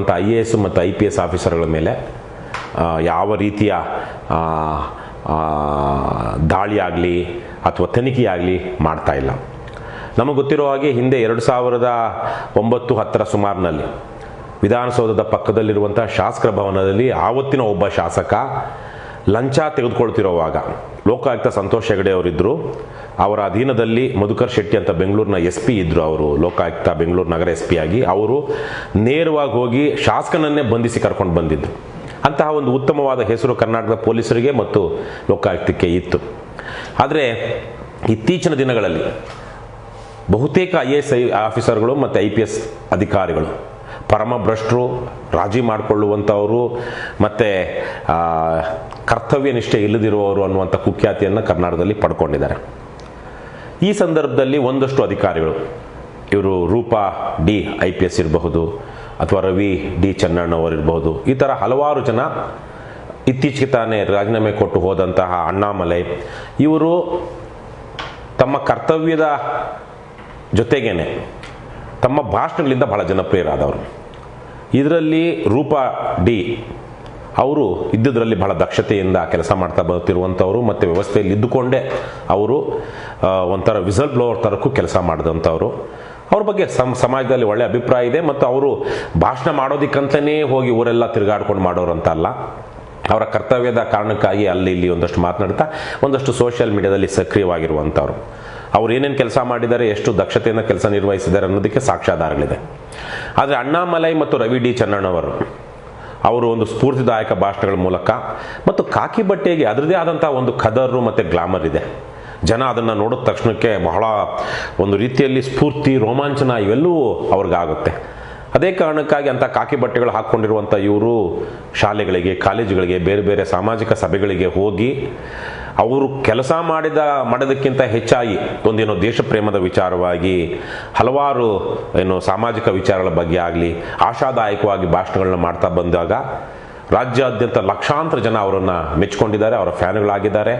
ಅಂತ I A S ಮತ್ತು I P S ಆಫೀಸರ್ಗಳ ಮೇಲೆ ಯಾವ ರೀತಿಯ ದಾಳಿ ಆಗಲಿ ಅಥವಾ ತನಿಖೆ ಆಗಲಿ ಮಾಡ್ತಾ ಇಲ್ಲ. ನಮಗೆ ಗೊತ್ತಿರೋ ಹಾಗೆ ಹಿಂದೆ ಎರಡು ಸಾವಿರದ ಒಂಬತ್ತು ಹತ್ತರ ಸುಮಾರಿನಲ್ಲಿ ವಿಧಾನಸೌಧದ ಪಕ್ಕದಲ್ಲಿರುವಂಥ ಶಾಸಕರ ಭವನದಲ್ಲಿ ಆವತ್ತಿನ ಒಬ್ಬ ಶಾಸಕ ಲಂಚ ತೆಗೆದುಕೊಳ್ತಿರೋವಾಗ ಲೋಕಾಯುಕ್ತ ಸಂತೋಷ್ ಹೆಗಡೆ ಅವರಿದ್ದರು ಅವರ ಅಧೀನದಲ್ಲಿ ಮಧುಕರ್ ಶೆಟ್ಟಿ ಅಂತ ಬೆಂಗಳೂರಿನ ಎಸ್ ಪಿ ಇದ್ದರು ಅವರು, ಲೋಕಾಯುಕ್ತ ಬೆಂಗಳೂರು ನಗರ ಎಸ್ ಪಿ ಆಗಿ. ಅವರು ನೇರವಾಗಿ ಹೋಗಿ ಶಾಸಕನನ್ನೇ ಬಂಧಿಸಿ ಕರ್ಕೊಂಡು ಬಂದಿದ್ದರು ಅಂತಹ ಒಂದು ಉತ್ತಮವಾದ ಹೆಸರು ಕರ್ನಾಟಕದ ಪೊಲೀಸರಿಗೆ ಮತ್ತು ಲೋಕಾಯುಕ್ತಕ್ಕೆ ಇತ್ತು. ಆದರೆ ಇತ್ತೀಚಿನ ದಿನಗಳಲ್ಲಿ ಬಹುತೇಕ ಐ ಎಸ್ ಐ ಆಫೀಸರ್ಗಳು ಮತ್ತು ಐ ಪಿ ಎಸ್ ಅಧಿಕಾರಿಗಳು ಪರಮಭ್ರಷ್ಟರು ರಾಜಿ ಮಾಡಿಕೊಳ್ಳುವಂಥವರು, ಮತ್ತು ಕರ್ತವ್ಯ ನಿಷ್ಠೆ ಇಲ್ಲದಿರುವವರು ಅನ್ನುವಂಥ ಕುಖ್ಯಾತಿಯನ್ನು ಕರ್ನಾಟಕದಲ್ಲಿ ಪಡ್ಕೊಂಡಿದ್ದಾರೆ. ಈ ಸಂದರ್ಭದಲ್ಲಿ ಒಂದಷ್ಟು ಅಧಿಕಾರಿಗಳು, ಇವರು Roopa D I P S ಇರಬಹುದು ಅಥವಾ ರವಿ ಡಿ ಚನ್ನಣ್ಣವರು ಇರಬಹುದು, ಈ ಥರ ಹಲವಾರು ಜನ ಇತ್ತೀಚೆಗೆ ತಾನೇ ರಾಜೀನಾಮೆ ಕೊಟ್ಟು ಹೋದಂತಹ ಅಣ್ಣಾಮಲೈ, ಇವರು ತಮ್ಮ ಕರ್ತವ್ಯದ ಜೊತೆಗೇನೆ ತಮ್ಮ ಭಾಷಣಗಳಿಂದ ಬಹಳ ಜನಪ್ರಿಯರಾದವರು. ಇದರಲ್ಲಿ ರೂಪಾ ಡಿ ಅವರು ಇದ್ದದ್ರಲ್ಲಿ ಬಹಳ ದಕ್ಷತೆಯಿಂದ ಕೆಲಸ ಮಾಡ್ತಾ ಬರುತ್ತಿರುವಂಥವ್ರು ಮತ್ತು ವ್ಯವಸ್ಥೆಯಲ್ಲಿ ಇದ್ದುಕೊಂಡೇ ಅವರು ಒಂಥರ ವಿಸಲ್ ಬ್ಲೋವರ್ ಥರಕ್ಕೂ ಕೆಲಸ ಮಾಡಿದಂಥವ್ರು. ಅವ್ರ ಬಗ್ಗೆ ಸಮ್, ಸಮಾಜದಲ್ಲಿ ಒಳ್ಳೆ ಅಭಿಪ್ರಾಯ ಇದೆ, ಮತ್ತು ಅವರು ಭಾಷಣ ಮಾಡೋದಕ್ಕಂತಲೇ ಹೋಗಿ ಊರೆಲ್ಲ ತಿರುಗಾಡ್ಕೊಂಡು ಮಾಡೋರು ಅಂತ ಅಲ್ಲ ಅವರ ಕರ್ತವ್ಯದ ಕಾರಣಕ್ಕಾಗಿ ಅಲ್ಲಿ ಇಲ್ಲಿ ಒಂದಷ್ಟು ಮಾತನಾಡ್ತಾ, ಒಂದಷ್ಟು ಸೋಷಿಯಲ್ ಮೀಡಿಯಾದಲ್ಲಿ ಸಕ್ರಿಯವಾಗಿರುವಂಥವ್ರು. ಅವ್ರು ಏನೇನು ಕೆಲಸ ಮಾಡಿದ್ದಾರೆ, ಎಷ್ಟು ದಕ್ಷತೆಯಿಂದ ಕೆಲಸ ನಿರ್ವಹಿಸಿದ್ದಾರೆ ಅನ್ನೋದಕ್ಕೆ ಸಾಕ್ಷ್ಯಾಧಾರಗಳಿದೆ. ಆದರೆ ಅಣ್ಣಾಮಲೈ ಮತ್ತು ರವಿ ಡಿ ಚೆನ್ನಣ್ಣವರು ಅವರು ಒಂದು ಸ್ಫೂರ್ತಿದಾಯಕ ಭಾಷಣಗಳ ಮೂಲಕ ಮತ್ತು ಕಾಕಿ ಬಟ್ಟೆಗೆ ಅದರದೇ ಆದಂಥ ಒಂದು ಕದರು ಮತ್ತು ಗ್ಲಾಮರ್ ಇದೆ. ಜನ ಅದನ್ನು ನೋಡಿದ ತಕ್ಷಣಕ್ಕೆ ಬಹಳ ಒಂದು ರೀತಿಯಲ್ಲಿ ಸ್ಫೂರ್ತಿ, ರೋಮಾಂಚನ ಇವೆಲ್ಲವೂ ಅವ್ರಿಗಾಗುತ್ತೆ. ಅದೇ ಕಾರಣಕ್ಕಾಗಿ ಅಂಥ ಕಾಕಿ ಬಟ್ಟೆಗಳು ಹಾಕ್ಕೊಂಡಿರುವಂಥ ಇವರು ಶಾಲೆಗಳಿಗೆ, ಕಾಲೇಜುಗಳಿಗೆ, ಬೇರೆ ಬೇರೆ ಸಾಮಾಜಿಕ ಸಭೆಗಳಿಗೆ ಹೋಗಿ ಅವರು ಕೆಲಸ ಮಾಡಿದ ಮಾಡೋದಕ್ಕಿಂತ ಹೆಚ್ಚಾಗಿ ಒಂದೇನೋ ದೇಶ ಪ್ರೇಮದ ವಿಚಾರವಾಗಿ, ಹಲವಾರು ಏನು ಸಾಮಾಜಿಕ ವಿಚಾರಗಳ ಬಗ್ಗೆ ಆಗಲಿ, ಆಶಾದಾಯಕವಾಗಿ ಭಾಷಣಗಳನ್ನ ಮಾಡ್ತಾ ಬಂದಾಗ ರಾಜ್ಯಾದ್ಯಂತ ಲಕ್ಷಾಂತರ ಜನ ಅವರನ್ನು ಮೆಚ್ಕೊಂಡಿದ್ದಾರೆ, ಅವರ ಫ್ಯಾನ್ಗಳಾಗಿದ್ದಾರೆ.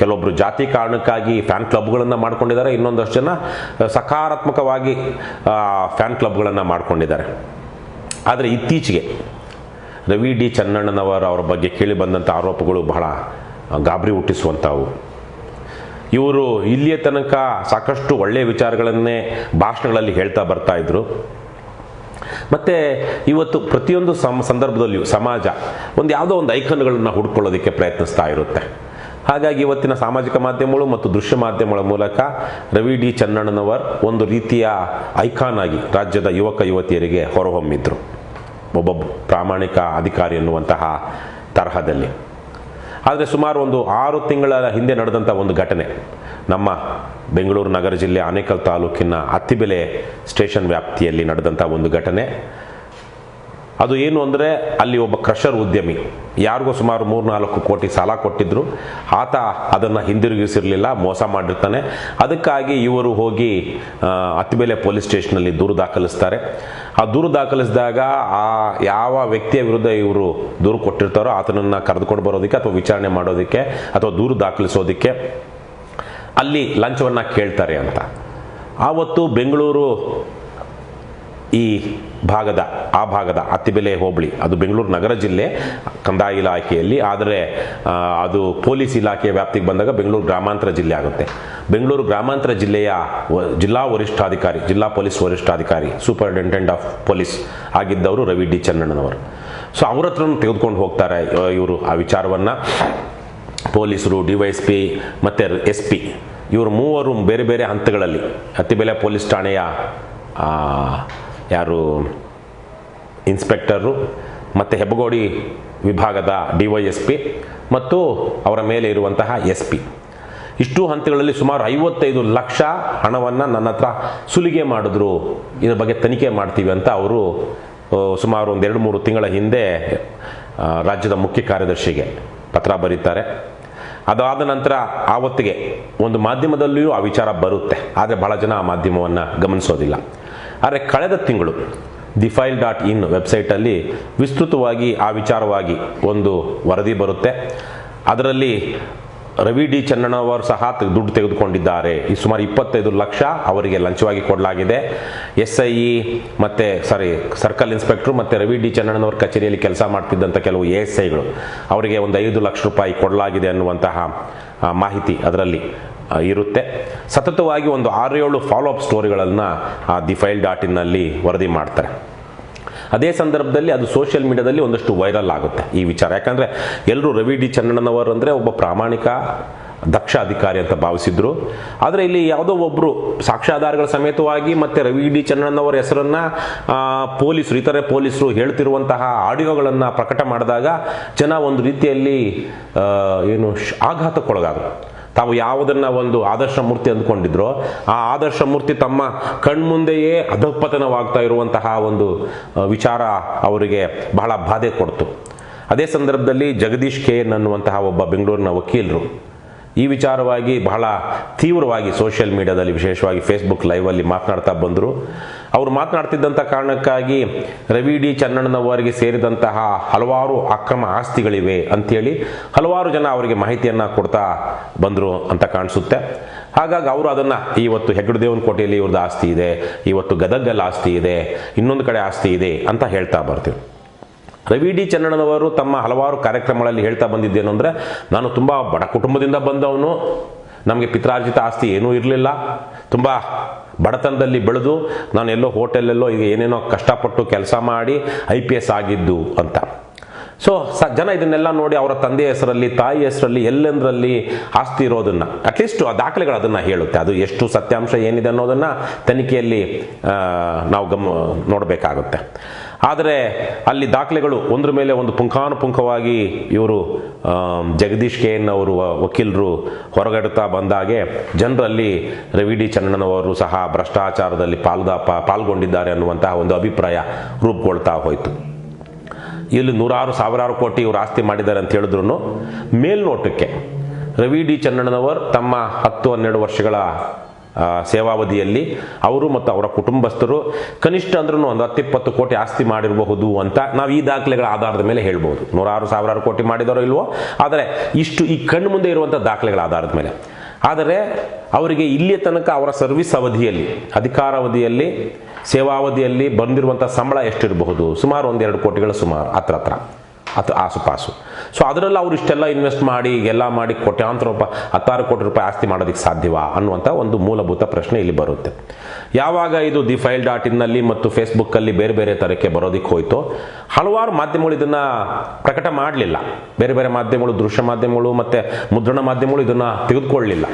ಕೆಲವೊಬ್ಬರು ಜಾತಿ ಕಾರಣಕ್ಕಾಗಿ ಫ್ಯಾನ್ ಕ್ಲಬ್ಗಳನ್ನು ಮಾಡ್ಕೊಂಡಿದ್ದಾರೆ, ಇನ್ನೊಂದಷ್ಟು ಜನ ಸಕಾರಾತ್ಮಕವಾಗಿ ಫ್ಯಾನ್ ಕ್ಲಬ್ಗಳನ್ನು ಮಾಡ್ಕೊಂಡಿದ್ದಾರೆ. ಆದರೆ ಇತ್ತೀಚೆಗೆ ರವಿ ಡಿ ಚನ್ನಣ್ಣನವರ ಅವರ ಬಗ್ಗೆ ಕೇಳಿ ಬಂದಂಥ ಆರೋಪಗಳು ಬಹಳ ಗಾಬರಿ ಹುಟ್ಟಿಸುವಂಥವು. ಇವರು ಇಲ್ಲಿಯ ತನಕ ಸಾಕಷ್ಟು ಒಳ್ಳೆಯ ವಿಚಾರಗಳನ್ನೇ ಭಾಷಣಗಳಲ್ಲಿ ಹೇಳ್ತಾ ಬರ್ತಾ ಇದ್ರು. ಮತ್ತು ಇವತ್ತು ಪ್ರತಿಯೊಂದು ಸಮ, ಸಂದರ್ಭದಲ್ಲಿಯೂ ಸಮಾಜ ಒಂದು ಯಾವುದೋ ಒಂದು ಐಕನ್ಗಳನ್ನು ಹುಡ್ಕೊಳ್ಳೋದಕ್ಕೆ ಪ್ರಯತ್ನಿಸ್ತಾ ಇರುತ್ತೆ. ಹಾಗಾಗಿ ಇವತ್ತಿನ ಸಾಮಾಜಿಕ ಮಾಧ್ಯಮಗಳು ಮತ್ತು ದೃಶ್ಯ ಮಾಧ್ಯಮಗಳ ಮೂಲಕ ರವಿ ಡಿ ಚನ್ನಣ್ಣನವರ್ ಒಂದು ರೀತಿಯ ಐಕಾನ್ ಆಗಿ ರಾಜ್ಯದ ಯುವಕ ಯುವತಿಯರಿಗೆ ಹೊರಹೊಮ್ಮಿದ್ರು. ಒಬ್ಬ ಪ್ರಾಮಾಣಿಕ ಅಧಿಕಾರಿ ಎನ್ನುವಂತಹ ತರಹದಲ್ಲಿ. ಆದರೆ ಸುಮಾರು ಒಂದು ಆರು ತಿಂಗಳ ಹಿಂದೆ ನಡೆದಂಥ ಒಂದು ಘಟನೆ. ನಮ್ಮ ಬೆಂಗಳೂರು ನಗರ ಜಿಲ್ಲೆ ಆನೇಕಲ್ ತಾಲೂಕಿನ ಅತ್ತಿಬೆಲೆ ಸ್ಟೇಷನ್ ವ್ಯಾಪ್ತಿಯಲ್ಲಿ ನಡೆದಂಥ ಒಂದು ಘಟನೆ. ಅದು ಏನು ಅಂದರೆ ಅಲ್ಲಿ ಒಬ್ಬ ಕ್ರಷರ್ ಉದ್ಯಮಿ, ಯಾರಿಗೂ ಸುಮಾರು ಮೂರು ನಾಲ್ಕು ಕೋಟಿ ಸಾಲ ಕೊಟ್ಟಿದ್ರು. ಆತ ಅದನ್ನು ಹಿಂದಿರುಗಿಸಿರಲಿಲ್ಲ, ಮೋಸ ಮಾಡಿರ್ತಾನೆ. ಅದಕ್ಕಾಗಿ ಇವರು ಹೋಗಿ ಅತ್ತಿಬೆಲೆ ಪೊಲೀಸ್ ಸ್ಟೇಷನಲ್ಲಿ ದೂರು ದಾಖಲಿಸ್ತಾರೆ. ಆ ದೂರು ದಾಖಲಿಸಿದಾಗ ಆ ಯಾವ ವ್ಯಕ್ತಿಯ ವಿರುದ್ಧ ಇವರು ದೂರು ಕೊಟ್ಟಿರ್ತಾರೋ ಆತನನ್ನು ಕರೆದುಕೊಂಡು ಬರೋದಕ್ಕೆ ಅಥವಾ ವಿಚಾರಣೆ ಮಾಡೋದಕ್ಕೆ ಅಥವಾ ದೂರು ದಾಖಲಿಸೋದಕ್ಕೆ ಅಲ್ಲಿ ಲಂಚವನ್ನು ಕೇಳ್ತಾರೆ ಅಂತ. ಆವತ್ತು ಬೆಂಗಳೂರು ಈ ಭಾಗದ, ಆ ಭಾಗದ ಅತ್ತಿಬೆಲೆ ಹೋಬಳಿ. ಅದು ಬೆಂಗಳೂರು ನಗರ ಜಿಲ್ಲೆ, ಕಂದಾಯ ಇಲಾಖೆಯಲ್ಲಿ. ಆದರೆ ಅದು ಪೊಲೀಸ್ ಇಲಾಖೆಯ ವ್ಯಾಪ್ತಿಗೆ ಬಂದಾಗ ಬೆಂಗಳೂರು ಗ್ರಾಮಾಂತರ ಜಿಲ್ಲೆ ಆಗುತ್ತೆ. ಬೆಂಗಳೂರು ಗ್ರಾಮಾಂತರ ಜಿಲ್ಲೆಯ ಜಿಲ್ಲಾ ವರಿಷ್ಠಾಧಿಕಾರಿ, ಜಿಲ್ಲಾ ಪೊಲೀಸ್ ವರಿಷ್ಠಾಧಿಕಾರಿ, ಸೂಪರಿಂಟೆಂಡೆಂಟ್ ಆಫ್ ಪೊಲೀಸ್ ಆಗಿದ್ದವರು ರವಿ ಡಿ ಚನ್ನಣ್ಣನವರು ಸೊ, ಅವ್ರ ಹತ್ರನೂ ತೆಗೆದುಕೊಂಡು ಹೋಗ್ತಾರೆ ಇವರು ಆ ವಿಚಾರವನ್ನು. ಪೊಲೀಸರು, ಡಿ ವೈ ಎಸ್ ಪಿ, ಮತ್ತು ಎಸ್ ಪಿ, ಇವರು ಮೂವರು ಬೇರೆ ಬೇರೆ ಹಂತಗಳಲ್ಲಿ, ಅತ್ತಿಬೆಲೆ ಪೊಲೀಸ್ ಠಾಣೆಯ ಯಾರು ಇನ್ಸ್ಪೆಕ್ಟರು ಮತ್ತು ಹೆಬ್ಬಗೋಡಿ ವಿಭಾಗದ ಡಿ ವೈ ಎಸ್ ಪಿ ಮತ್ತು ಅವರ ಮೇಲೆ ಇರುವಂತಹ ಎಸ್ ಪಿ. ಇಷ್ಟು ಹಂತಗಳಲ್ಲಿ ಸುಮಾರು ಐವತ್ತೈದು ಲಕ್ಷ ಹಣವನ್ನು ನನ್ನ ಹತ್ರ ಸುಲಿಗೆ ಮಾಡಿದ್ರು. ಇದರ ಬಗ್ಗೆ ತನಿಖೆ ಮಾಡ್ತೀವಿ ಅಂತ ಅವರು ಸುಮಾರು ಒಂದು ಎರಡು ಮೂರು ತಿಂಗಳ ಹಿಂದೆ ರಾಜ್ಯದ ಮುಖ್ಯ ಕಾರ್ಯದರ್ಶಿಗೆ ಪತ್ರ ಬರೀತಾರೆ. ಅದಾದ ನಂತರ ಆವತ್ತಿಗೆ ಒಂದು ಮಾಧ್ಯಮದಲ್ಲಿಯೂ ಆ ವಿಚಾರ ಬರುತ್ತೆ. ಆದರೆ ಬಹಳ ಜನ ಆ ಮಾಧ್ಯಮವನ್ನು ಗಮನಿಸೋದಿಲ್ಲ. ಆದರೆ ಕಳೆದ ತಿಂಗಳು ದಿ ಫೈಲ್ ಡಾಟ್ ಇನ್ ವೆಬ್ಸೈಟಲ್ಲಿ ವಿಸ್ತೃತವಾಗಿ ಆ ವಿಚಾರವಾಗಿ ಒಂದು ವರದಿ ಬರುತ್ತೆ. ಅದರಲ್ಲಿ ರವಿ ಡಿ ಚನ್ನಣ್ಣವರು ಸಹ ದುಡ್ಡು ತೆಗೆದುಕೊಂಡಿದ್ದಾರೆ. ಈ ಸುಮಾರು ಇಪ್ಪತ್ತೈದು ಲಕ್ಷ ಅವರಿಗೆ ಲಂಚವಾಗಿ ಕೊಡಲಾಗಿದೆ. ಎಸ್ ಐ ಇ ಮತ್ತು ಸಾರಿ ಸರ್ಕಲ್ ಇನ್ಸ್ಪೆಕ್ಟ್ರು ಮತ್ತು ರವಿ ಡಿ ಚನ್ನಣ್ಣನವರ ಕಚೇರಿಯಲ್ಲಿ ಕೆಲಸ ಮಾಡ್ತಿದ್ದಂಥ ಕೆಲವು ಎ ಎಸ್ ಐಗಳು ಅವರಿಗೆ ಒಂದು ಐದು ಲಕ್ಷ ರೂಪಾಯಿ ಕೊಡಲಾಗಿದೆ ಅನ್ನುವಂತಹ ಮಾಹಿತಿ ಅದರಲ್ಲಿ. ಇರುತ್ತೆ. ಸತತವಾಗಿ ಒಂದು ಆರು ಏಳು ಫಾಲೋ ಅಪ್ ಸ್ಟೋರಿಗಳನ್ನು ದಿ ಫೈಲ್ ಡಾಟ್ ಇನ್ನಲ್ಲಿ ವರದಿ ಮಾಡ್ತಾರೆ. ಅದೇ ಸಂದರ್ಭದಲ್ಲಿ ಅದು ಸೋಷಿಯಲ್ ಮೀಡಿಯಾದಲ್ಲಿ ಒಂದಷ್ಟು ವೈರಲ್ ಆಗುತ್ತೆ. ಈ ವಿಚಾರ. ಯಾಕಂದರೆ ಎಲ್ಲರೂ ರವಿ ಡಿ ಚನ್ನಣ್ಣನವರು ಅಂದರೆ ಒಬ್ಬ ಪ್ರಾಮಾಣಿಕ, ದಕ್ಷ ಅಧಿಕಾರಿ ಅಂತ ಭಾವಿಸಿದ್ರು. ಆದರೆ ಇಲ್ಲಿ ಯಾವುದೋ ಒಬ್ಬರು ಸಾಕ್ಷ್ಯಾಧಾರಗಳ ಸಮೇತವಾಗಿ ಮತ್ತು ರವಿ ಡಿ ಚನ್ನಣ್ಣನವರ ಹೆಸರನ್ನು ಪೊಲೀಸರು, ಇತರೆ ಪೊಲೀಸರು ಹೇಳ್ತಿರುವಂತಹ ಆಡಿಯೋಗಳನ್ನು ಪ್ರಕಟ ಮಾಡಿದಾಗ ಜನ ಒಂದು ರೀತಿಯಲ್ಲಿ ಏನು ಆಘಾತಕ್ಕೊಳಗಾದರು. ತಾವು ಯಾವುದನ್ನ ಒಂದು ಆದರ್ಶ ಮೂರ್ತಿ ಅಂದ್ಕೊಂಡಿದ್ರೋ, ಆ ಆದರ್ಶ ಮೂರ್ತಿ ತಮ್ಮ ಕಣ್ಮುಂದೆಯೇ ಅಧಃಪತನವಾಗ್ತಾ ಇರುವಂತಹ ಒಂದು ವಿಚಾರ ಅವರಿಗೆ ಬಹಳ ಬಾಧೆ ಕೊಡ್ತು. ಅದೇ ಸಂದರ್ಭದಲ್ಲಿ ಜಗದೀಶ್ ಕೆ ಎನ್ ಅನ್ನುವಂತಹ ಒಬ್ಬ ಬೆಂಗಳೂರಿನ ವಕೀಲರು ಈ ವಿಚಾರವಾಗಿ ಬಹಳ ತೀವ್ರವಾಗಿ ಸೋಷಿಯಲ್ ಮೀಡಿಯಾದಲ್ಲಿ ವಿಶೇಷವಾಗಿ ಫೇಸ್ಬುಕ್ ಲೈವಲ್ಲಿ ಮಾತನಾಡ್ತಾ ಬಂದರು. ಅವರು ಮಾತನಾಡ್ತಿದ್ದಂಥ ಕಾರಣಕ್ಕಾಗಿ ರವಿ ಡಿ ಚನ್ನಣ್ಣನವರಿಗೆ ಸೇರಿದಂತಹ ಹಲವಾರು ಅಕ್ರಮ ಆಸ್ತಿಗಳಿವೆ ಅಂಥೇಳಿ ಹಲವಾರು ಜನ ಅವರಿಗೆ ಮಾಹಿತಿಯನ್ನು ಕೊಡ್ತಾ ಬಂದರು ಅಂತ ಕಾಣಿಸುತ್ತೆ. ಹಾಗಾಗಿ ಅವರು ಅದನ್ನು ಇವತ್ತು ಹೆಗ್ಗಡದೇವನ ಕೋಟೆಯಲ್ಲಿ ಇವ್ರದ್ದು ಆಸ್ತಿ ಇದೆ, ಇವತ್ತು ಗದಗಲ್ಲಿ ಆಸ್ತಿ ಇದೆ, ಇನ್ನೊಂದು ಕಡೆ ಆಸ್ತಿ ಇದೆ ಅಂತ ಹೇಳ್ತಾ ಬರ್ತೀವಿ. ರವಿ ಡಿ ಚನ್ನಣ್ಣನವರು ತಮ್ಮ ಹಲವಾರು ಕಾರ್ಯಕ್ರಮಗಳಲ್ಲಿ ಹೇಳ್ತಾ ಬಂದಿದ್ದೇನು ಅಂದರೆ, ನಾನು ತುಂಬ ಬಡ ಕುಟುಂಬದಿಂದ ಬಂದವನು, ನಮಗೆ ಪಿತ್ರಾರ್ಜಿತ ಆಸ್ತಿ ಏನೂ ಇರಲಿಲ್ಲ, ತುಂಬ ಬಡತನದಲ್ಲಿ ಬೆಳೆದು, ನಾನು ಎಲ್ಲೋ ಹೋಟೆಲೆಲ್ಲೋ ಈಗ ಏನೇನೋ ಕಷ್ಟಪಟ್ಟು ಕೆಲಸ ಮಾಡಿ, ಐ ಪಿ ಎಸ್ ಆಗಿದ್ದು ಅಂತ. ಸೊ ಸ, ಜನ ಇದನ್ನೆಲ್ಲ ನೋಡಿ ಅವರ ತಂದೆಯ ಹೆಸರಲ್ಲಿ ತಾಯಿ ಹೆಸರಲ್ಲಿ, ಎಲ್ಲೆಂದರಲ್ಲಿ ಆಸ್ತಿ ಇರೋದನ್ನು ಅಟ್ಲೀಸ್ಟ್ ಆ ದಾಖಲೆಗಳು ಅದನ್ನು ಹೇಳುತ್ತೆ. ಅದು ಎಷ್ಟು ಸತ್ಯಾಂಶ ಏನಿದೆ ಅನ್ನೋದನ್ನು ತನಿಖೆಯಲ್ಲಿ ನಾವು ಗಮ, ನೋಡಬೇಕಾಗುತ್ತೆ. ಆದರೆ, ಅಲ್ಲಿ ದಾಖಲೆಗಳು ಒಂದ್ರ ಮೇಲೆ ಒಂದು ಪುಂಖಾನುಪುಂಖವಾಗಿ ಇವರು ಜಗದೀಶ್ ಕೆ ಎನ್ ಅವರು ವಕೀಲರು ಹೊರಗಡುತ್ತಾ ಬಂದಾಗೆ, ಜನರಲ್ಲಿ ರವಿ ಡಿ ಚನ್ನಣ್ಣನವರು ಸಹ ಭ್ರಷ್ಟಾಚಾರದಲ್ಲಿ ಪಾಲ್ದ, ಪಾಲ್ಗೊಂಡಿದ್ದಾರೆ ಅನ್ನುವಂತಹ ಒಂದು ಅಭಿಪ್ರಾಯ ರೂಪುಗೊಳ್ತಾ ಹೋಯಿತು. ಇಲ್ಲಿ ನೂರಾರು, ಸಾವಿರಾರು ಕೋಟಿ ಇವರು ಆಸ್ತಿ ಮಾಡಿದ್ದಾರೆ ಅಂತ ಹೇಳಿದ್ರು ಮೇಲ್ನೋಟಕ್ಕೆ ರವಿ ಡಿ ಚನ್ನಣ್ಣನವರ್ ತಮ್ಮ ಹತ್ತು, ಹನ್ನೆರಡು ವರ್ಷಗಳ ಸೇವಾವಧಿಯಲ್ಲಿ ಅವರು ಮತ್ತು ಅವರ ಕುಟುಂಬಸ್ಥರು ಕನಿಷ್ಠ ಅಂದ್ರೂ ಒಂದು ಹತ್ತಿಪ್ಪತ್ತು ಕೋಟಿ ಆಸ್ತಿ ಮಾಡಿರಬಹುದು ಅಂತ ನಾವು ಈ ದಾಖಲೆಗಳ ಆಧಾರದ ಮೇಲೆ ಹೇಳ್ಬೋದು. ನೂರಾರು, ಸಾವಿರಾರು ಕೋಟಿ ಮಾಡಿದಾರೋ ಇಲ್ವೋ? ಆದರೆ ಇಷ್ಟು ಈ ಕಣ್ಣು ಮುಂದೆ ಇರುವಂಥ ದಾಖಲೆಗಳ ಆಧಾರದ ಮೇಲೆ. ಆದರೆ ಅವರಿಗೆ ಇಲ್ಲಿಯ ತನಕ ಅವರ ಸರ್ವಿಸ್ ಅವಧಿಯಲ್ಲಿ, ಅಧಿಕಾರಾವಧಿಯಲ್ಲಿ ಸೇವಾವಧಿಯಲ್ಲಿ ಬಂದಿರುವಂಥ ಸಂಬಳ ಎಷ್ಟಿರಬಹುದು? ಸುಮಾರು ಒಂದೆರಡು ಕೋಟಿಗಳ ಸುಮಾರು, ಹತ್ರ ಹತ್ರ. ಅಥವಾ ಆಸುಪಾಸು. ಸೊ ಅದರಲ್ಲಿ ಅವರು ಇಷ್ಟೆಲ್ಲ ಇನ್ವೆಸ್ಟ್ ಮಾಡಿ ಎಲ್ಲ ಮಾಡಿ ಕೋಟ್ಯಾಂತರ ರೂಪಾಯಿ ಹತ್ತಾರು ಕೋಟಿ ರೂಪಾಯಿ ಆಸ್ತಿ ಮಾಡೋದಕ್ಕೆ ಸಾಧ್ಯವಾ ಅನ್ನುವಂಥ ಒಂದು ಮೂಲಭೂತ ಪ್ರಶ್ನೆ ಇಲ್ಲಿ ಬರುತ್ತೆ. ಯಾವಾಗ ಇದು ದಿ ಫೈಲ್ ಡಾಟ್ ಇನ್ನಲ್ಲಿ ಮತ್ತು ಫೇಸ್ಬುಕ್ಕಲ್ಲಿ ಬೇರೆ ಬೇರೆ ತರಕ್ಕೆ ಬರೋದಕ್ಕೆ ಹೋಯಿತು, ಹಲವಾರು ಮಾಧ್ಯಮಗಳು ಇದನ್ನು ಪ್ರಕಟ ಮಾಡಲಿಲ್ಲ. ಬೇರೆ ಬೇರೆ ಮಾಧ್ಯಮಗಳು, ದೃಶ್ಯ ಮಾಧ್ಯಮಗಳು ಮತ್ತು ಮುದ್ರಣ ಮಾಧ್ಯಮಗಳು ಇದನ್ನು ತೆಗೆದುಕೊಳ್ಳಲಿಲ್ಲ.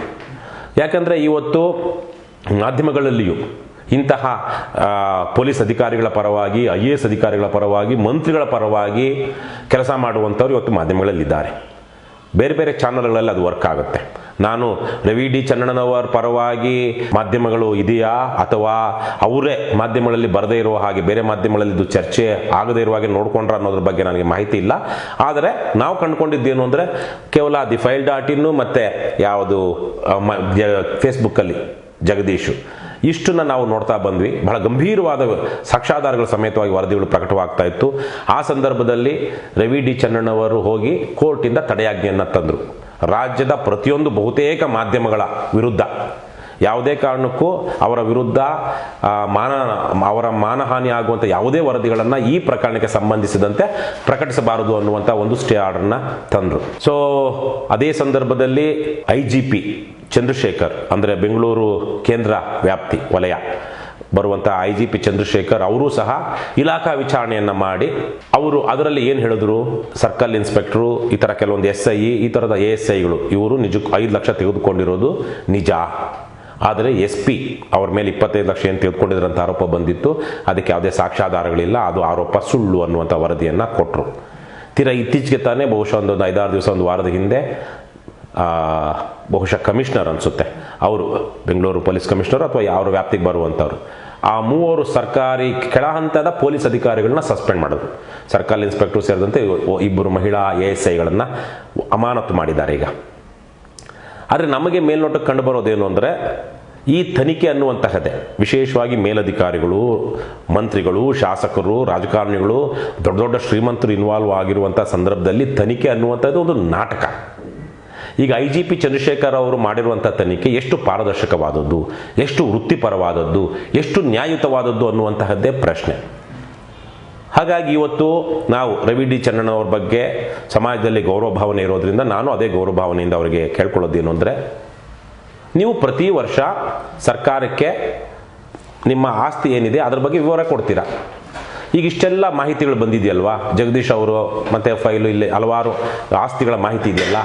ಯಾಕಂದರೆ ಇವತ್ತು ಮಾಧ್ಯಮಗಳಲ್ಲಿಯೂ ಇಂತಹ ಪೊಲೀಸ್ ಅಧಿಕಾರಿಗಳ ಪರವಾಗಿ ಐ ಎ ಎಸ್ ಅಧಿಕಾರಿಗಳ ಪರವಾಗಿ, ಮಂತ್ರಿಗಳ ಪರವಾಗಿ ಕೆಲಸ ಮಾಡುವಂಥವ್ರು ಇವತ್ತು ಮಾಧ್ಯಮಗಳಲ್ಲಿದ್ದಾರೆ. ಬೇರೆ ಬೇರೆ ಚಾನಲ್ಗಳಲ್ಲಿ ಅದು ವರ್ಕ್ ಆಗುತ್ತೆ. ನಾನು ರವಿ ಡಿ ಚನ್ನಣ್ಣನವರ ಪರವಾಗಿ ಮಾಧ್ಯಮಗಳು ಇದೆಯಾ ಅಥವಾ ಅವರೇ ಮಾಧ್ಯಮಗಳಲ್ಲಿ ಬರದೇ ಇರುವ ಹಾಗೆ ಬೇರೆ ಮಾಧ್ಯಮಗಳಲ್ಲಿ ಇದು ಚರ್ಚೆ ಆಗದೇ ಇರುವ ಹಾಗೆ ನೋಡ್ಕೊಂಡ್ರ ಅನ್ನೋದ್ರ ಬಗ್ಗೆ ನನಗೆ ಮಾಹಿತಿ ಇಲ್ಲ. ಆದರೆ ನಾವು ಕಂಡುಕೊಂಡಿದ್ದೇನು ಅಂದರೆ ಕೇವಲ ದಿ ಫೈಲ್ ಡಾಟ್ ಇನ್ನು ಮತ್ತು ಯಾವುದು ಫೇಸ್ಬುಕ್ಕಲ್ಲಿ ಜಗದೀಶು. ಇಷ್ಟನ್ನ ನಾವು ನೋಡ್ತಾ ಬಂದ್ವಿ. ಬಹಳ ಗಂಭೀರವಾದ ಸಾಕ್ಷಾಧಾರಗಳ ಸಮೇತವಾಗಿ ವರದಿಗಳು ಪ್ರಕಟವಾಗ್ತಾ ಇತ್ತು. ಆ ಸಂದರ್ಭದಲ್ಲಿ ರವಿ ಡಿ ಚನ್ನಣ್ಣವರು ಹೋಗಿ ಕೋರ್ಟಿಂದ ತಡೆಯಾಜ್ಞೆಯನ್ನು ತಂದರು. ರಾಜ್ಯದ ಪ್ರತಿಯೊಂದು ಬಹುತೇಕ ಮಾಧ್ಯಮಗಳ ವಿರುದ್ಧ. ಯಾವುದೇ ಕಾರಣಕ್ಕೂ ಅವರ ವಿರುದ್ಧ ಮಾನ, ಅವರ ಮಾನಹಾನಿ ಆಗುವಂಥ ಯಾವುದೇ ವರದಿಗಳನ್ನು ಈ ಪ್ರಕರಣಕ್ಕೆ ಸಂಬಂಧಿಸಿದಂತೆ ಪ್ರಕಟಿಸಬಾರದು ಅನ್ನುವಂಥ ಒಂದು ಸ್ಟೇ ಆರ್ಡರ್ನ ತಂದರು. ಸೊ ಅದೇ ಸಂದರ್ಭದಲ್ಲಿ ಐ ಜಿ ಪಿ ಚಂದ್ರಶೇಖರ್, ಅಂದರೆ ಬೆಂಗಳೂರು ಕೇಂದ್ರ ವ್ಯಾಪ್ತಿ ವಲಯ ಬರುವಂಥ ಐ ಜಿ ಪಿ ಚಂದ್ರಶೇಖರ್ ಅವರು ಸಹ ಇಲಾಖಾ ವಿಚಾರಣೆಯನ್ನು ಮಾಡಿ ಅವರು ಅದರಲ್ಲಿ ಏನು ಹೇಳಿದ್ರು? ಸರ್ಕಲ್ ಇನ್ಸ್ಪೆಕ್ಟ್ರು, ಈ ಥರ ಕೆಲವೊಂದು ಎಸ್ ಐ ಈ ಥರದ ಎ ಎಸ್ ಐಗಳು ಇವರು ನಿಜಕ್ಕೂ ಐದು ಲಕ್ಷ ತೆಗೆದುಕೊಂಡಿರೋದು ನಿಜ. ಆದರೆ ಎಸ್ ಪಿ ಅವ್ರ ಮೇಲೆ ಇಪ್ಪತ್ತೈದು ಲಕ್ಷ ಏನು ತೆಗೆದುಕೊಂಡಿದ್ರಂತ ಆರೋಪ ಬಂದಿತ್ತು. ಅದಕ್ಕೆ ಯಾವುದೇ ಸಾಕ್ಷ್ಯಾಧಾರಗಳಿಲ್ಲ. ಅದು ಆರೋಪ ಸುಳ್ಳು ಅನ್ನುವಂಥ ವರದಿಯನ್ನು ಕೊಟ್ಟರು ತೀರಾ ಇತ್ತೀಚೆಗೆ ತಾನೇ ಬಹುಶಃ ಒಂದು ಐದಾರು ದಿವಸ, ಒಂದು ವಾರದ ಹಿಂದೆ ಬಹುಶಃ ಕಮಿಷನರ್ ಅನಿಸುತ್ತೆ. ಅವರು, ಬೆಂಗಳೂರು ಪೊಲೀಸ್ ಕಮಿಷನರ್ ಅಥವಾ ಯಾರು ವ್ಯಾಪ್ತಿಗೆ ಬರುವಂಥವ್ರು ಆ ಮೂವರು ಸರ್ಕಾರಿ ಕೆಳ ಹಂತದ ಪೊಲೀಸ್ ಅಧಿಕಾರಿಗಳನ್ನ ಸಸ್ಪೆಂಡ್ ಮಾಡಿದ್ರು. ಸರ್ಕಾರಿ ಇನ್ಸ್ಪೆಕ್ಟರ್ ಸೇರಿದಂತೆ ಇಬ್ಬರು ಮಹಿಳಾ ಎ ಎಸ್ ಐಗಳನ್ನು ಅಮಾನತು ಮಾಡಿದ್ದಾರೆ ಈಗ. ಆದರೆ ನಮಗೆ ಮೇಲ್ನೋಟಕ್ಕೆ ಕಂಡು ಬರೋದೇನು ಅಂದರೆ ಈ ತನಿಖೆ ಅನ್ನುವಂತಹದ್ದೇ. ವಿಶೇಷವಾಗಿ ಮೇಲಧಿಕಾರಿಗಳು, ಮಂತ್ರಿಗಳು, ಶಾಸಕರು, ರಾಜಕಾರಣಿಗಳು, ದೊಡ್ಡ ದೊಡ್ಡ ಶ್ರೀಮಂತರು ಇನ್ವಾಲ್ವ್ ಆಗಿರುವಂಥ ಸಂದರ್ಭದಲ್ಲಿ ತನಿಖೆ ಅನ್ನುವಂಥದ್ದು ಒಂದು ನಾಟಕ. ಈಗ ಐ ಜಿ ಪಿ ಚಂದ್ರಶೇಖರ್ ಅವರು ಮಾಡಿರುವಂಥ ತನಿಖೆ ಎಷ್ಟು ಪಾರದರ್ಶಕವಾದದ್ದು, ಎಷ್ಟು ವೃತ್ತಿಪರವಾದದ್ದು, ಎಷ್ಟು ನ್ಯಾಯಯುತವಾದದ್ದು ಅನ್ನುವಂತಹದ್ದೇ ಪ್ರಶ್ನೆ. ಹಾಗಾಗಿ ಇವತ್ತು ನಾವು ರವಿ ಡಿ ಚನ್ನಣ್ಣ ಅವ್ರ ಬಗ್ಗೆ ಸಮಾಜದಲ್ಲಿ ಗೌರವ ಭಾವನೆ ಇರೋದ್ರಿಂದ ನಾನು ಅದೇ ಗೌರವ ಭಾವನೆಯಿಂದ ಅವರಿಗೆ ಕೇಳ್ಕೊಳ್ಳೋದೇನು ಅಂದರೆ, ನೀವು ಪ್ರತಿ ವರ್ಷ ಸರ್ಕಾರಕ್ಕೆ ನಿಮ್ಮ ಆಸ್ತಿ ಏನಿದೆ ಅದ್ರ ಬಗ್ಗೆ ವಿವರ ಕೊಡ್ತೀರಾ? ಈಗ ಇಷ್ಟೆಲ್ಲ ಮಾಹಿತಿಗಳು ಬಂದಿದೆಯಲ್ವಾ? ಜಗದೀಶ್ ಅವರು ಮತ್ತು ಫೈಲು ಇಲ್ಲಿ ಹಲವಾರು ಆಸ್ತಿಗಳ ಮಾಹಿತಿ ಇದೆಯಲ್ಲ?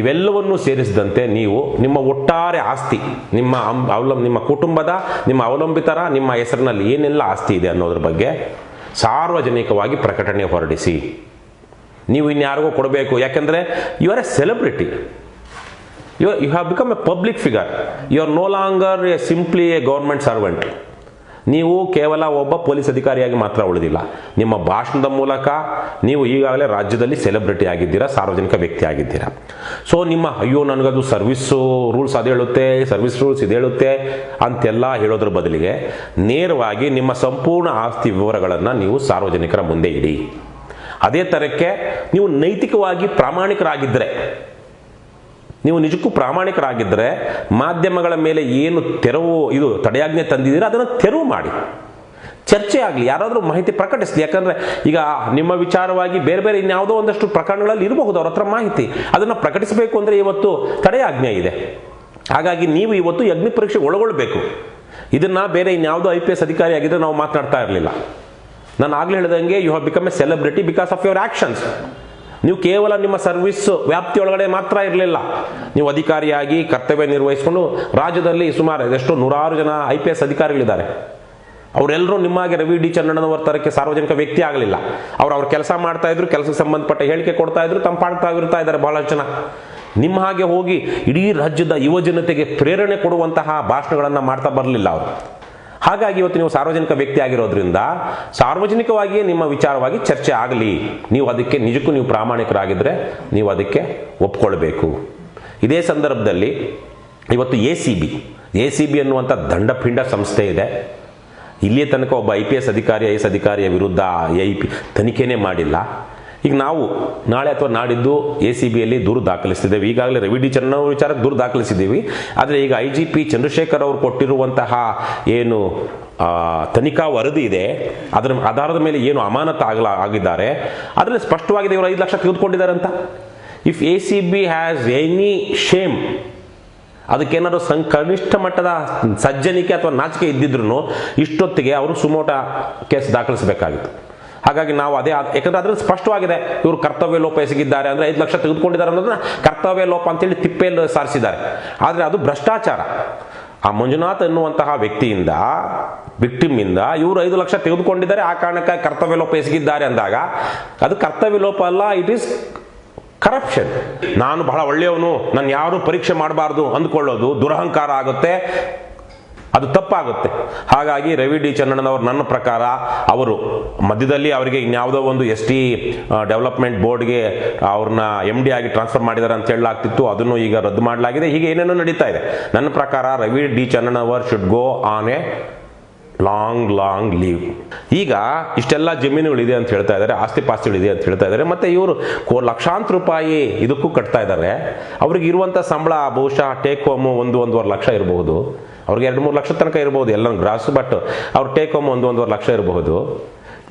ಇವೆಲ್ಲವನ್ನೂ ಸೇರಿಸಿದಂತೆ ನೀವು ನಿಮ್ಮ ಒಟ್ಟಾರೆ ಆಸ್ತಿ, ನಿಮ್ಮ ಅವಲಂ ನಿಮ್ಮ ಕುಟುಂಬದ, ನಿಮ್ಮ ಅವಲಂಬಿತರ, ನಿಮ್ಮ ಹೆಸರಿನಲ್ಲಿ ಏನೆಲ್ಲ ಆಸ್ತಿ ಇದೆ ಅನ್ನೋದ್ರ ಬಗ್ಗೆ ಸಾರ್ವಜನಿಕವಾಗಿ ಪ್ರಕಟಣೆ ಹೊರಡಿಸಿ. ನೀವು ಇನ್ಯಾರಿಗೂ ಕೊಡಬೇಕು. ಯಾಕೆಂದರೆ you are a celebrity you you have become a public figure you are no longer a simply a government servant ನೀವು ಕೇವಲ ಒಬ್ಬ ಪೊಲೀಸ್ ಅಧಿಕಾರಿಯಾಗಿ ಮಾತ್ರ ಉಳಿದಿಲ್ಲ. ನಿಮ್ಮ ಭಾಷಣದ ಮೂಲಕ ನೀವು ಈಗಾಗಲೇ ರಾಜ್ಯದಲ್ಲಿ ಸೆಲೆಬ್ರಿಟಿ ಆಗಿದ್ದೀರಾ, ಸಾರ್ವಜನಿಕ ವ್ಯಕ್ತಿ ಆಗಿದ್ದೀರಾ. ಸೊ ನಿಮ್ಮ ಅಯ್ಯೋ, ನನಗದು ಸರ್ವಿಸ್ಸು ರೂಲ್ಸ್ ಅದು ಹೇಳುತ್ತೆ ಸರ್ವಿಸ್ ರೂಲ್ಸ್ ಇದು ಹೇಳುತ್ತೆ ಅಂತೆಲ್ಲ ಹೇಳೋದ್ರ ಬದಲಿಗೆ ನೇರವಾಗಿ ನಿಮ್ಮ ಸಂಪೂರ್ಣ ಆಸ್ತಿ ವಿವರಗಳನ್ನು ನೀವು ಸಾರ್ವಜನಿಕರ ಮುಂದೆ ಇಡಿ. ಅದೇ ಥರಕ್ಕೆ ನೀವು ನೈತಿಕವಾಗಿ ಪ್ರಾಮಾಣಿಕರಾಗಿದ್ದರೆ ನೀವು ನಿಜಕ್ಕೂ ಪ್ರಾಮಾಣಿಕರಾಗಿದ್ದರೆ ಮಾಧ್ಯಮಗಳ ಮೇಲೆ ಏನು ತೆರವು, ಇದು ತಡೆಯಾಜ್ಞೆ ತಂದಿದ್ದೀರಾ, ಅದನ್ನು ತೆರವು ಮಾಡಿ. ಚರ್ಚೆ ಆಗಲಿ, ಯಾರಾದರೂ ಮಾಹಿತಿ ಪ್ರಕಟಿಸಲಿ. ಯಾಕಂದರೆ ಈಗ ನಿಮ್ಮ ವಿಚಾರವಾಗಿ ಬೇರೆ ಬೇರೆ ಇನ್ಯಾವುದೋ ಒಂದಷ್ಟು ಪ್ರಕರಣಗಳಲ್ಲಿ ಇರಬಹುದು, ಅವ್ರ ಮಾಹಿತಿ. ಅದನ್ನು ಪ್ರಕಟಿಸಬೇಕು ಅಂದರೆ ಇವತ್ತು ತಡೆಯಾಜ್ಞೆ ಇದೆ. ಹಾಗಾಗಿ ನೀವು ಇವತ್ತು ಯಜ್ಞ ಪರೀಕ್ಷೆ ಒಳಗೊಳ್ಬೇಕು. ಇದನ್ನು ಬೇರೆ ಇನ್ಯಾವುದೋ ಐ ಪಿ ಎಸ್ ಅಧಿಕಾರಿ ಆಗಿದ್ದರೆ ನಾವು ಮಾತನಾಡ್ತಾ ಇರಲಿಲ್ಲ. ನಾನು ಆಗಲೇ ಹೇಳಿದಂಗೆ you have become a celebrity because of your actions ನೀವು ಕೇವಲ ನಿಮ್ಮ ಸರ್ವಿಸ್ ವ್ಯಾಪ್ತಿಯೊಳಗಡೆ ಮಾತ್ರ ಇರಲಿಲ್ಲ. ನೀವು ಅಧಿಕಾರಿಯಾಗಿ ಕರ್ತವ್ಯ ನಿರ್ವಹಿಸಿಕೊಂಡು ರಾಜ್ಯದಲ್ಲಿ ಸುಮಾರು ಎಷ್ಟೋ ನೂರಾರು ಜನ ಐ ಪಿ ಎಸ್ ಅಧಿಕಾರಿಗಳಿದ್ದಾರೆ. ಅವರೆಲ್ಲರೂ ನಿಮ್ಮಾಗೆ ರವಿ ಡಿ ಚನ್ನಣ್ಣನವರ ತರಕ್ಕೆ ಸಾರ್ವಜನಿಕ ವ್ಯಕ್ತಿ ಆಗಲಿಲ್ಲ. ಅವ್ರು ಅವ್ರ ಕೆಲಸ ಮಾಡ್ತಾ ಇದ್ರು, ಕೆಲಸಕ್ಕೆ ಸಂಬಂಧಪಟ್ಟ ಹೇಳಿಕೆ ಕೊಡ್ತಾ ಇದ್ರು, ತಮ್ಮ ಇರ್ತಾ ಇದ್ದಾರೆ ಬಹಳಷ್ಟು ಜನ. ನಿಮ್ಮ ಹಾಗೆ ಹೋಗಿ ಇಡೀ ರಾಜ್ಯದ ಯುವ ಜನತೆಗೆ ಪ್ರೇರಣೆ ಕೊಡುವಂತಹ ಭಾಷಣಗಳನ್ನು ಮಾಡ್ತಾ ಬರಲಿಲ್ಲ ಅವರು. ಹಾಗಾಗಿ ಇವತ್ತು ನೀವು ಸಾರ್ವಜನಿಕ ವ್ಯಕ್ತಿ ಆಗಿರೋದ್ರಿಂದ ಸಾರ್ವಜನಿಕವಾಗಿಯೇ ನಿಮ್ಮ ವಿಚಾರವಾಗಿ ಚರ್ಚೆ ಆಗಲಿ. ನೀವು ಅದಕ್ಕೆ ನಿಜಕ್ಕೂ ನೀವು ಪ್ರಾಮಾಣಿಕರಾಗಿದ್ದರೆ ನೀವು ಅದಕ್ಕೆ ಒಪ್ಕೊಳ್ಬೇಕು. ಇದೇ ಸಂದರ್ಭದಲ್ಲಿ ಇವತ್ತು A C B A C B ಅನ್ನುವಂಥ ದಂಡಪಿಂಡ ಸಂಸ್ಥೆ ಇದೆ. ಇಲ್ಲಿಯ ತನಕ ಒಬ್ಬ ಐ ಪಿ ಎಸ್ ಅಧಿಕಾರಿ, ಐ ಎಸ್ ಅಧಿಕಾರಿಯ ವಿರುದ್ಧ ಐ ಪಿ ತನಿಖೆನೇ ಮಾಡಿಲ್ಲ. ಈಗ ನಾವು ನಾಳೆ ಅಥವಾ ನಾಡಿದ್ದು ಎ ಸಿ ಬಿಯಲ್ಲಿ ದೂರು ದಾಖಲಿಸಿದ್ದೇವೆ. ಈಗಾಗಲೇ ರವಿ ಡಿ ಚಂದ್ರ ವಿಚಾರಕ್ಕೆ ದೂರು ದಾಖಲಿಸಿದ್ದೀವಿ. ಆದರೆ ಈಗ ಐ ಜಿ ಪಿ ಚಂದ್ರಶೇಖರ್ ಅವರು ಕೊಟ್ಟಿರುವಂತಹ ಏನು ತನಿಖಾ ವರದಿ ಇದೆ. ಅದರ ಆಧಾರದ ಮೇಲೆ ಏನು ಅಮಾನತ ಆಗಲ, ಆಗಿದ್ದಾರೆ. ಅದರಲ್ಲಿ ಸ್ಪಷ್ಟವಾಗಿದೆ ಇವರು ಐದು ಲಕ್ಷ ತೆಗೆದುಕೊಂಡಿದ್ದಾರೆ ಅಂತ. If A C B has any shame ಅದಕ್ಕೇನಾದ್ರು ಸಂ, ಕನಿಷ್ಠ ಮಟ್ಟದ ಸಜ್ಜನಿಕೆ ಅಥವಾ ನಾಚಿಕೆ ಇದ್ದಿದ್ರು ಇಷ್ಟೊತ್ತಿಗೆ ಅವರು ಸುಮೋಟ ಕೇಸ್ ದಾಖಲಿಸಬೇಕಾಗಿತ್ತು. ಹಾಗಾಗಿ ನಾವು ಅದೇ ಯಾಕಂದ್ರೆ ಅದ್ರಲ್ಲಿ ಸ್ಪಷ್ಟವಾಗಿದೆ, ಇವರು ಕರ್ತವ್ಯ ಲೋಪ ಎಸಗಿದ್ದಾರೆ ಅಂದ್ರೆ ಐದು ಲಕ್ಷ ತೆಗೆದುಕೊಂಡಿದ್ದಾರೆ ಅನ್ನೋದನ್ನ ಕರ್ತವ್ಯ ಲೋಪ ಅಂತೇಳಿ ತಿಪ್ಪೆಯಲ್ಲಿ ಸಾರಿಸಿದ್ದಾರೆ. ಆದರೆ ಅದು ಭ್ರಷ್ಟಾಚಾರ. ಆ ಮಂಜುನಾಥ್ ಎನ್ನುವಂತಹ ವ್ಯಕ್ತಿಯಿಂದ ವಿಕ್ಟಿಮ್ ಇಂದ ಇವರು ಐದು ಲಕ್ಷ ತೆಗೆದುಕೊಂಡಿದ್ದಾರೆ, ಆ ಕಾರಣಕ್ಕಾಗಿ ಕರ್ತವ್ಯ ಲೋಪ ಎಸಗಿದ್ದಾರೆ ಅಂದಾಗ, ಅದು ಕರ್ತವ್ಯ ಲೋಪ ಅಲ್ಲ ಇಟ್ ಈಸ್ ಕರಪ್ಷನ್ ನಾನು ಬಹಳ ಒಳ್ಳೆಯವನು ನಾನು ಯಾರು ಪರೀಕ್ಷೆ ಮಾಡಬಾರ್ದು ಅಂದ್ಕೊಳ್ಳೋದು ದುರಹಂಕಾರ ಆಗುತ್ತೆ. ಅದು ತಪ್ಪಾಗುತ್ತೆ. ಹಾಗಾಗಿ ರವಿ ಡಿ ಚನ್ನಣ್ಣನವರು ನನ್ನ ಪ್ರಕಾರ ಅವರು ಮಧ್ಯದಲ್ಲಿ ಅವರಿಗೆ ಇನ್ಯಾವುದೋ ಒಂದು ಎಸ್ ಟಿ ಡೆವಲಪ್ಮೆಂಟ್ ಬೋರ್ಡ್ಗೆ ಅವ್ರನ್ನ ಎಂ ಡಿ ಆಗಿ ಟ್ರಾನ್ಸ್ಫರ್ ಮಾಡಿದ್ದಾರೆ ಅಂತ ಹೇಳಲಾಗ್ತಿತ್ತು. ಅದನ್ನು ಈಗ ರದ್ದು ಮಾಡಲಾಗಿದೆ. ಹೀಗೆ ಏನೇನೋ ನಡೀತಾ ಇದೆ. ನನ್ನ ಪ್ರಕಾರ Ravi D Channannavar should go on a long long leave ಈಗ ಇಷ್ಟೆಲ್ಲ ಜಮೀನುಗಳಿದೆ ಅಂತ ಹೇಳ್ತಾ ಇದ್ದಾರೆ, ಆಸ್ತಿ ಪಾಸ್ತಿಗಳಿದೆ ಅಂತ ಹೇಳ್ತಾ ಇದ್ದಾರೆ. ಮತ್ತೆ ಇವರು ಕೋ ಲಕ್ಷಾಂತರ ರೂಪಾಯಿ ಇದಕ್ಕೂ ಕಟ್ತಾ ಇದ್ದಾರೆ. ಅವ್ರಿಗೆ ಇರುವಂಥ ಸಂಬಳ, ಬಹುಶಃ ಟೇಕ್ ಹೋಮು ಒಂದು, ಒಂದೂವರೆ ಲಕ್ಷ ಇರಬಹುದು. ಅವ್ರಿಗೆ ಎರಡು ಮೂರು ಲಕ್ಷ ತನಕ ಇರಬಹುದು ಎಲ್ಲ ಗ್ರಾಸ್ ಬಟ್ ಅವ್ರು ಟೇಕ್ ಹೋಮ್ ಒಂದು ಒಂದೂವರೆ ಲಕ್ಷ ಇರಬಹುದು.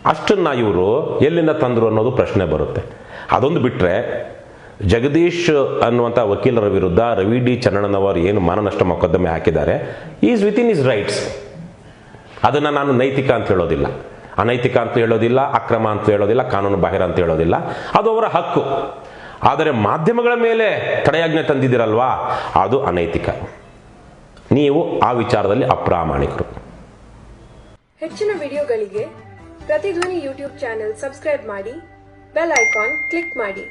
ಅಷ್ಟನ್ನ ಇವರು ಎಲ್ಲಿಂದ ತಂದರು ಅನ್ನೋದು ಪ್ರಶ್ನೆ ಬರುತ್ತೆ. ಅದೊಂದು ಬಿಟ್ಟರೆ ಜಗದೀಶ್ ಅನ್ನುವಂಥ ವಕೀಲರ ವಿರುದ್ಧ ರವಿ ಡಿ ಚನ್ನಣ್ಣನವರು ಏನು ಮಾನನಷ್ಟ ಮೊಕದ್ದಮೆ ಹಾಕಿದ್ದಾರೆ. Is within his rights ಅದನ್ನು ನಾನು ನೈತಿಕ ಅಂತ ಹೇಳೋದಿಲ್ಲ. ಅನೈತಿಕ ಅಂತ ಹೇಳೋದಿಲ್ಲ, ಅಕ್ರಮ ಅಂತ ಹೇಳೋದಿಲ್ಲ, ಕಾನೂನು ಬಾಹಿರ ಅಂತ ಹೇಳೋದಿಲ್ಲ. ಅದು ಅವರ ಹಕ್ಕು. ಆದರೆ ಮಾಧ್ಯಮಗಳ ಮೇಲೆ ತಡೆಯಾಜ್ಞೆ ತಂದಿದ್ದೀರಲ್ವಾ? ಅದು ಅನೈತಿಕ. ನೀವು ಆ ವಿಚಾರದಲ್ಲಿ ಅಪ್ರಾಮಾಣಿಕರು. ಹೆಚ್ಚಿನ ವಿಡಿಯೋಗಳಿಗೆ ಪ್ರತಿಧ್ವನಿ ಯೂಟ್ಯೂಬ್ ಚಾನೆಲ್ ಸಬ್ಸ್ಕ್ರೈಬ್ ಮಾಡಿ, ಬೆಲ್ ಐಕಾನ್ ಕ್ಲಿಕ್ ಮಾಡಿ.